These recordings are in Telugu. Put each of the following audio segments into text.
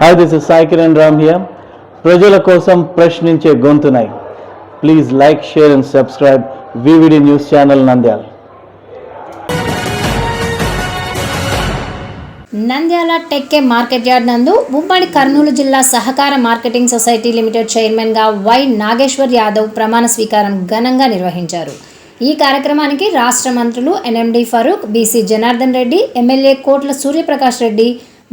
Hi this is Sai Kiran Ram here ప్రజల కోసం ప్రశ్నించే గొంతునై. Please like share and subscribe VVD news channel Nandyal Nandyal Tekke market yard నందు ఉమ్మడి కర్నూలు జిల్లా సహకార మార్కెటింగ్ సొసైటీ లిమిటెడ్ చైర్మన్గా వై నాగేశ్వర్ యాదవ్ ప్రమాణ స్వీకారం ఘనంగా నిర్వహించారు. ఈ కార్యక్రమానికి రాష్ట్ర మంత్రులు NMD Farooq BC Janardhan Reddy MLA Kotla Suryaprakash Reddy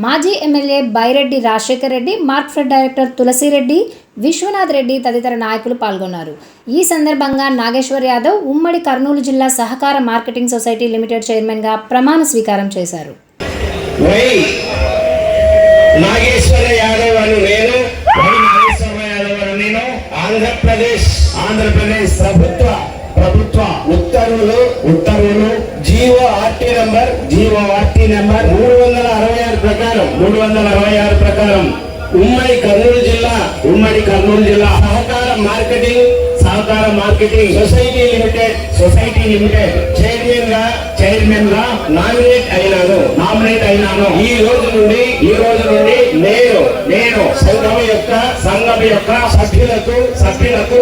మాజీ MLA Byreddy Rajasekhar Reddy Markfed director Tulasi Reddy Vishwanath Reddy తదితర నాయకులు పాల్గొన్నారు. ఈ సందర్భంగా నాగేశ్వర్ యాదవ్ ఉమ్మడి కర్నూలు జిల్లా సహకార మార్కెటింగ్ సొసైటీ లిమిటెడ్ చైర్మన్గా ప్రమాణ స్వీకారం చేశారు. ఆంధ్రప్రదేశ్ ఆంధ్రప్రదేశ్ ప్రభుత్వ ప్రభుత్వ ఉత్తర్వులు ఉత్తర్వులు. GO RT number GO RT number మూడు వందల అరవై ఆరు ప్రకారం మూడు వందల అరవై ఆరు ప్రకారం ఉమ్మడి కర్నూలు జిల్లా ఉమ్మడి కర్నూలు జిల్లా సహకార మార్కెటింగ్ సహకార marketing society limited society limited చైర్మన్గా చైర్మన్గా నామినేట్ అయినాను నామినేట్ అయినాను. ఈ రోజు నుండి ఈ రోజు నుండి నేను నేను సంఘం యొక్క సంఘం యొక్క సభ్యులకు సభ్యులకు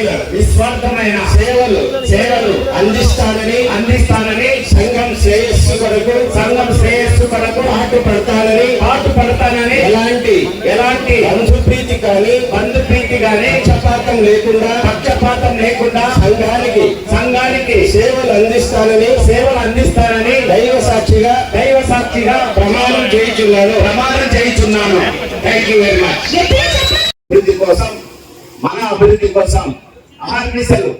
నిస్వార్థమైన నిస్వార్థమైన సేవలు సేవలు అందిస్తానని అందిస్తానని సంఘం శ్రేయస్సు కొరకు సంఘం శ్రేయస్సు కొరకు పాటు పడతానని పాటు పడతానని ఎలాంటి ఎలాంటి బంధు ప్రీతి కానీ బంధు ప్రీతి కానీ పక్షపాతం లేకుండా పక్షపాతం లేకుండా సంఘానికి సంఘానికి సేవలు అందిస్తానని సేవలు అందిస్తానని దైవ సాక్షిగా దైవ సాక్షిగా ప్రమాణం చేయించున్నాను. ప్రమాణం చేయించున్నాను. థ్యాంక్ యూ వెరీ మచ్ అభివృద్ధి కోసం మన అభివృద్ధి కోసం ఆర్మిసలు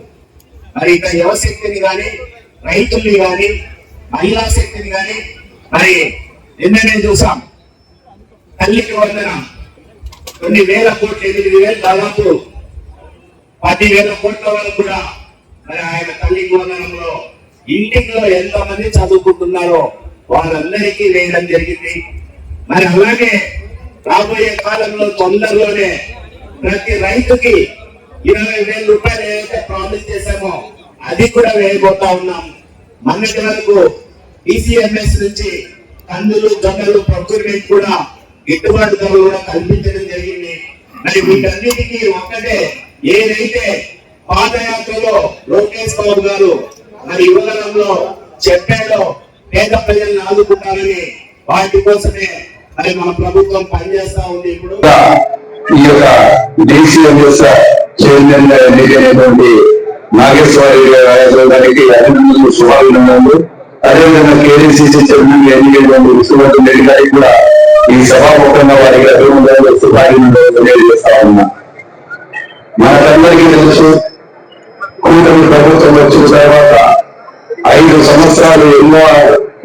మరి ఇక యువశక్తిని కానీ రైతుల్ని కానీ మహిళా శక్తిని కానీ మరి నిన్ననే చూసాం తల్లికి వందన కొన్ని వేల కోట్లు ఎనిమిది వేలు దాదాపు పది వేల కోట్ల వరకు కూడా మరి ఆయన తల్లికి వందనంలో ఇంటిలో ఎంతమంది చదువుకుంటున్నారో వారందరికీ వేయడం జరిగింది. మరి అలాగే రాబోయే కాలంలో తొందరలోనే ప్రతి రైతుకి ఇరవై వేల రూపాయలు ఏదైతే ప్రామిస్ చేశామో అది కూడా వేయబోతా ఉన్నాం. మొన్నటి వరకు ఈసీఎంఎస్ నుంచి కందులు జొన్నలు ప్రొక్యూర్మెంట్ కూడా గిట్టుబాటు ధరలు కూడా కల్పించడం జరిగింది. మరి వీటన్నిటికీ ఒక్కటే ఏదైతే పాదయాత్రలో లోకేష్ బాబు గారు మరి యువగలంలో చెప్పాడో పేద ప్రజలను ఆదుకుంటారని వాటి కోసమే మరి మన ప్రభుత్వం పనిచేస్తా ఉంది ఇప్పుడు. ఈ యొక్క దేశీయ చైర్మన్గా ఎన్నికైనటువంటి నాగేశ్వరి యాదవ్ గారికి అభినందనలు శుభాభినందనలు. అదేవిధంగా కేడీసీసీ చైర్మన్గా ఎన్నికైనటువంటి విష్ణువర్ధన్ రెడ్డి గారికి కూడా ఈ సభాముఖంగా వారికి అభినందనలు శుభాభినందనలు తెలియజేస్తా ఉన్నా. మనకందరికీ తెలుసు కూటమి ప్రభుత్వం వచ్చిన తర్వాత ఐదు సంవత్సరాలు ఎన్నో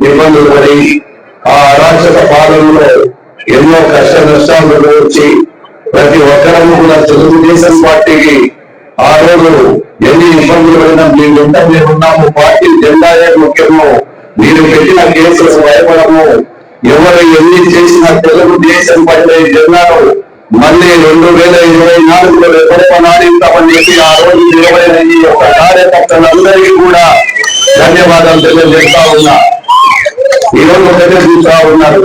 ఇబ్బందులు పడి ఆ అరాచక పాలనలో ఎన్నో కష్ట నష్టాలు వచ్చి ప్రతి ఒక్కరూ కూడా తెలుగుదేశం పార్టీకి ఆ రోజు ఎన్ని ఇబ్బందులు పడినా మీ వెంట మేము ఉన్నాము పార్టీ జెండాయే ముఖ్యము మీరు పెట్టిన కేసులకు భయపడము. ఎవరు ఎన్ని చేసినా తెలుగుదేశం పార్టీ జెండాను మళ్ళీ రెండు వేల ఇరవై నాలుగులో రెప్పనాడింతామని చెప్పి ఆ రోజు నిలబడిన ఈ యొక్క కార్యకర్తలందరికీ కూడా ధన్యవాదాలు తెలియజేస్తా ఉన్నా. ఈరోజు ఒకటే ఉన్నారు.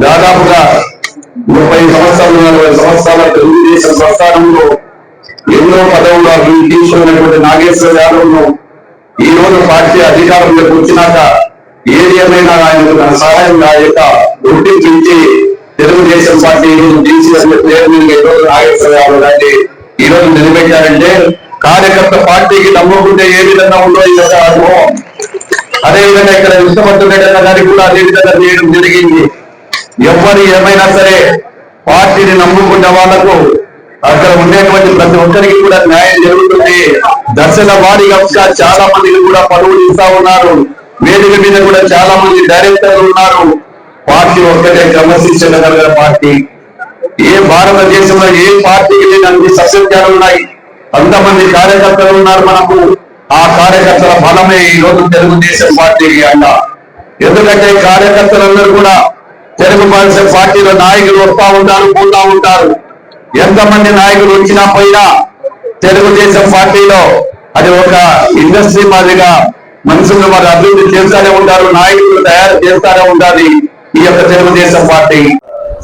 దాదాపుగా ముప్పై సంవత్సరాలు నలభై సంవత్సరాల తెలుగుదేశం ప్రస్థానంలో ఎన్నో పదవులు తీసుకున్నటువంటి నాగేశ్వర యాదవ్ను ఈ రోజు పార్టీ అధికారంలోకి వచ్చినాక ఏది ఏమైనా ఆయనకు తన సహాయం యొక్క గుర్తింపు ఇచ్చి తెలుగుదేశం పార్టీ డీసీఎస్ చైర్మన్ ఈ రోజు నాగేశ్వర యాదవ్ గారిని ఈ రోజు నిలబెట్టారంటే కార్యకర్త పార్టీకి నమ్ముకుంటే ఏ విధంగా ఉందో ఈ యొక్క అనుభవం అదేవిధంగా ఇక్కడ విష్ణువర్ధన్ రెడ్డి గారికి కూడా అదే విధంగా చేయడం జరిగింది. ఎవరు ఏమైనా సరే పార్టీని నమ్ముకున్న వాళ్ళకు అక్కడ ఉండేటువంటి ప్రతి ఒక్కరికి కూడా న్యాయం జరుగుతుంది. దర్శన వారీగా చాలా మందికి కూడా పదవులు ఇస్తా ఉన్నారు. వేదిక మీద కూడా చాలా మంది డైరెక్టర్లు ఉన్నారు. పార్టీ ఒక్కటే క్రమశిక్షణ కలిగిన పార్టీ. ఏ భారతదేశంలో ఏ పార్టీకి లేని అన్ని సస్యత్యాలు ఉన్నాయి? అంతమంది కార్యకర్తలు ఉన్నారు మనకు. ఆ కార్యకర్తల బలమే ఈ రోజు తెలుగుదేశం పార్టీకి అంట ఎందుకంటే కార్యకర్తలందరూ కూడా తెలుగు భారత పార్టీలో నాయకులు వస్తా ఉంటారు పోతా ఉంటారు. ఎంతమంది నాయకులు వచ్చినా పోయినా తెలుగుదేశం పార్టీలో అది ఒక ఇండస్ట్రీ మాదిరిగా మనుషులు మరి అభివృద్ధి చేస్తూనే ఉంటారు నాయకులు తయారు చేస్తానే ఉండాలి ఈ యొక్క తెలుగుదేశం పార్టీ.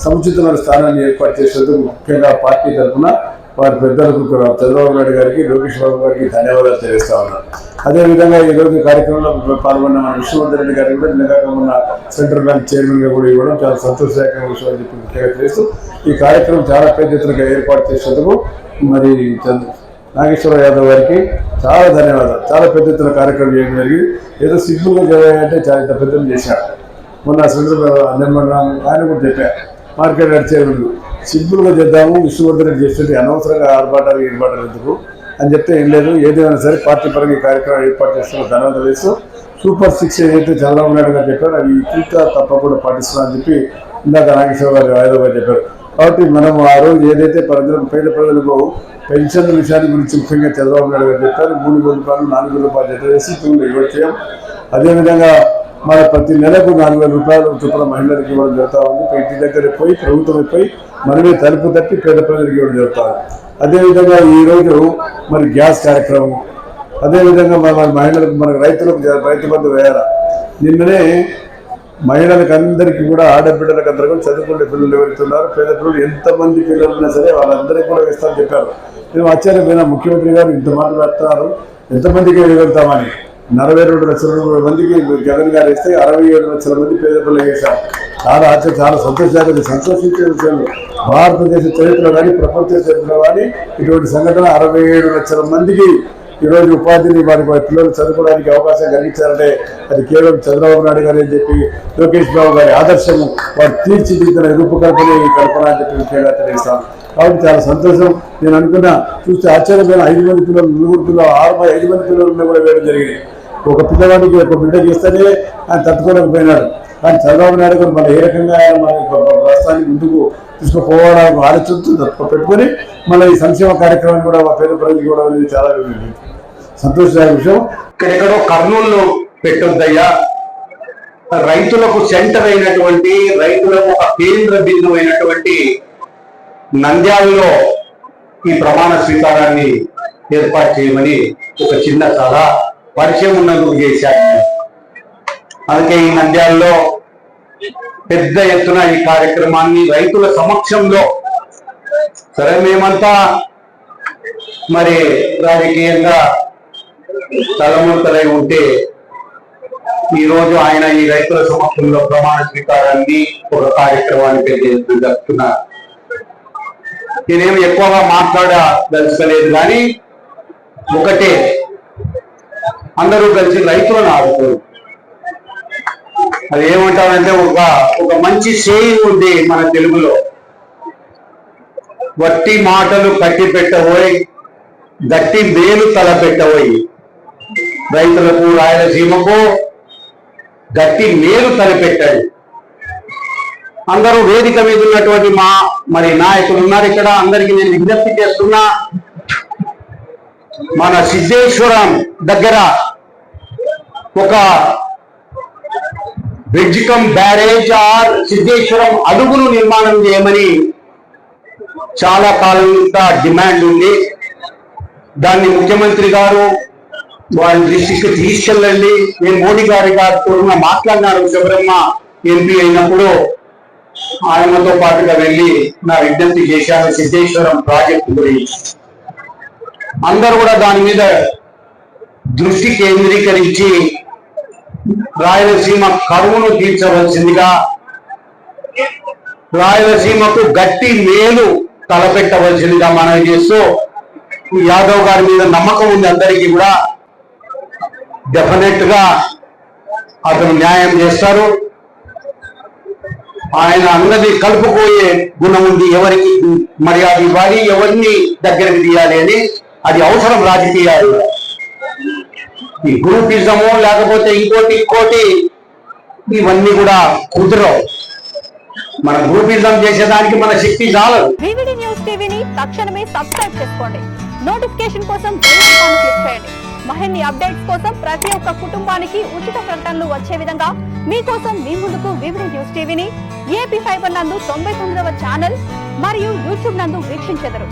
సముచితమైన స్థానాన్ని ఏర్పాటు చేసేందుకు ముఖ్యంగా పార్టీ తరఫున వారి పెద్దలకు చంద్రబాబు నాయుడు గారికి లోకేష్ బాబు గారికి ధన్యవాదాలు తెలియజేస్తా ఉన్నాను. అదేవిధంగా ఈరోజు కార్యక్రమంలో పాల్గొన్న మన విష్ణువర్ధన్ రెడ్డి గారికి కూడా నిన్నగా ఉన్న సెంట్రల్ బ్యాంక్ చైర్మన్గా కూడా ఇవ్వడం చాలా సంతోషదాయకమైన విషయం అని చెప్పి ముఖ్యంగా తెలుస్తూ ఈ కార్యక్రమం చాలా పెద్ద ఎత్తునగా ఏర్పాటు చేసేందుకు మరి నాగేశ్వర యాదవ్ గారికి చాలా ధన్యవాదాలు. చాలా పెద్ద ఎత్తున కార్యక్రమం చేయడం జరిగింది. ఏదో సింపుల్గా చేయాలంటే చాలా ఇంత పెద్దలు చేశారు. మొన్న సెంట్రల్ నిర్మాణం ఆయన కూడా చెప్పారు. మార్కెట్ యార్డ్ చైర్మన్ సింపుల్గా చేద్దాము విష్ణువర్ధన్ రెడ్డి చేస్తుంటే అనవసరంగా ఆర్భాటాలు ఏర్పాటాలు ఎందుకు? అని చెప్తే ఏం లేదు ఏదైనా సరే పార్టీ పరంగా ఈ కార్యక్రమం ఏర్పాటు చేస్తున్న ధన్యవాదాలు వేస్తూ సూపర్ సిక్స్ ఏదైతే చంద్రబాబు నాయుడు గారు చెప్పారు అవి ఇంకా తప్పకుండా పాటిస్తున్నారని చెప్పి ఇందాక నాగేశ్వర గారు యాదవ్ గారు చెప్పారు. కాబట్టి మనం ఆ రోజు ఏదైతే ప్రజలకు పేద ప్రజలకు పెన్షన్ విషయాన్ని గురించి ముఖ్యంగా చంద్రబాబు నాయుడు గారు చెప్పారు మూడు వేల రూపాయలు నాలుగు వేల రూపాయలు జత చేసి తూములు ఇవ్వడం అదేవిధంగా మన ప్రతి నెలకు నాలుగు వేల రూపాయలు చొప్పున మహిళలకు ఇవ్వడం జరుగుతూ ఉంది. ఇంటి దగ్గర పోయి ప్రభుత్వం పోయి మనమే తలుపు తట్టి పేద ప్రజలకు ఇవ్వడం జరుగుతూ ఉంది. అదేవిధంగా ఈ రోజు మరి గ్యాస్ కార్యక్రమం. అదేవిధంగా మన మహిళలకు మన రైతులకు రైతు బంధు వేయాల? నిన్ననే మహిళలకు అందరికీ కూడా ఆడబిడ్డలకు అందరూ కూడా చదువుకునే పిల్లలు ఎవరుతున్నారు పేద పిల్లలు ఎంతమంది పిల్లలు ఉన్నా సరే వాళ్ళందరికీ కూడా ఇస్తామని చెప్పారు. మేము ఆశ్చర్యపోయిన ముఖ్యమంత్రి గారు ఇంత మాట పెడుతున్నారు. ఎంతమందికి వెళ్తామని నలభై రెండు లక్షల మందికి జగన్ గారు ఇస్తే అరవై ఏడు లక్షల మంది పేద పిల్లలు వేశారు. చాలా ఆశ్చర్య చాలా సంతోషాలు సంతోషించే విషయం భారతదేశ చరిత్ర కానీ ప్రపంచ చరిత్ర కానీ ఇటువంటి సంఘటన అరవై ఏడు లక్షల మందికి ఈరోజు ఉపాధిని వారికి వారి పిల్లలు చదువుకోవడానికి అవకాశం కలిగించారంటే అది కేవలం చంద్రబాబు నాయుడు గారు అని చెప్పి లోకేష్ బాబు గారి ఆదర్శము వారు తీర్చిదిద్దిన రూపకల్పన ఈ కల్పన అని చెప్పి ముఖ్యంగా తెలియజేస్తాను. కాబట్టి చాలా సంతోషం. నేను అనుకున్నా చూస్తే ఆశ్చర్యమైన ఐదు మంది పిల్లలు నలుగురు పిల్లలు ఆరు ఐదు మంది పిల్లలు ఉన్నా కూడా వేయడం జరిగింది. ఒక పిల్లవాడికి ఒక బిడ్డ చేస్తేనే ఆయన తట్టుకోలేకపోయినాడు. కానీ చంద్రబాబు నాయుడు గారు మన ఏ రకంగా మన రాష్ట్రాన్ని ముందుకు తీసుకుపోవడానికి ఆలోచనతో పెట్టుకొని మన ఈ సంక్షేమ కార్యక్రమం కూడా మా పేద ప్రజలు కూడా అనేది చాలా సంతోషదాయక విషయం. ఇక్కడెక్కడో కర్నూలులో పెట్టొద్దయ్యా. రైతులకు సెంటర్ అయినటువంటి రైతులకు ఒక కేంద్ర బిందువు అయినటువంటి నంద్యాలలో ఈ ప్రమాణ స్వీకారాన్ని ఏర్పాటు చేయమని ఒక చిన్న సలహా పరిచయం ఉన్నందుకు చేశాను అందుకే ఈ నంద్యాలలో పెద్ద ఎత్తున ఈ కార్యక్రమాన్ని రైతుల సమక్షంలో సరే మేమంతా మరి రాజకీయంగా తలముడతలై ఉంటే ఈ రోజు ఆయన ఈ రైతుల సమక్షంలో ప్రమాణ స్వీకారాన్ని ఒక కార్యక్రమాన్ని పెద్ద జరుపుతున్నారు నేనేమి ఎక్కువగా మాట్లాడదలుచుకోలేదు కానీ ఒకటే అందరూ కలిసి రైతులను ఆదుకోరు అది ఏమంటారంటే ఒక ఒక మంచి సేయింగ్ ఉంది మన తెలుగులో. వట్టి మాటలు కట్టి పెట్టబోయి గట్టి మేలు తల పెట్టబోయి. రైతులకు రాయలసీమకు గట్టి మేలు తలపెట్టాడు అందరూ వేదిక మీద ఉన్నటువంటి మా మరి నాయకులు ఉన్నారు ఇక్కడ. అందరికి నేను విజ్ఞప్తి చేస్తున్నా. మన సిద్ధేశ్వరం దగ్గర ఒక బ్రిడ్జికం బ్యారేజ్ ఆర్ సిద్ధేశ్వరం అడుగును నిర్మాణం చేయమని చాలా కాలం డిమాండ్ ఉంది. దాన్ని ముఖ్యమంత్రి గారు వారి దృష్టికి తీసుకెళ్ళండి. నేను మోడీ గారి గారితో మాట్లాడినారు శబరమ్మ ఎంపీ అయినప్పుడు ఆయనతో పాటుగా వెళ్ళి నా విజ్ఞప్తి చేశాను సిద్ధేశ్వరం ప్రాజెక్టు గురించి. అందరూ కూడా దాని మీద దృష్టి కేంద్రీకరించి రాయలసీమ కరువును తీర్చవలసిందిగా రాయలసీమకు గట్టి మేలు తలపెట్టవలసిందిగా మనవి చేస్తూ యాదవ్ గారి మీద నమ్మకం ఉంది అందరికీ కూడా. డెఫినెట్గా అతను న్యాయం చేస్తారు. ఆయన అన్నది కలుపుకోయే గుణం ఉంది ఎవరికి మర్యాద ఇవ్వాలి ఎవరిని దగ్గరికి తీయాలి అని. అది అవసరం రాజకీయాలు. ఈ గ్రూపిజము లేకపోతే ఇంకోటి ఇంకోటి ఇవన్నీ కూడా కుదరవు. మన గ్రూపిజం చేసేదానికి మన శక్తి చాలదు. వివిడి న్యూస్ టీవీని తక్షణమే సబ్స్క్రైబ్ చేసుకోండి. నోటిఫికేషన్ కోసం బెల్ ఐకాన్ క్లిక్ చేయండి. మరిన్ని అప్డేట్స్ కోసం ప్రతి ఒక్క కుటుంబానికి ఉచిత ప్రకటనలు వచ్చే విధంగా మీకోసం మీ ముందుకు వివిడి న్యూస్ టీవీని ఏపీ ఫైబర్ నందు తొంభై తొమ్మిదవ ఛానల్ మరియు యూట్యూబ్ నందు వీక్షించెదరు.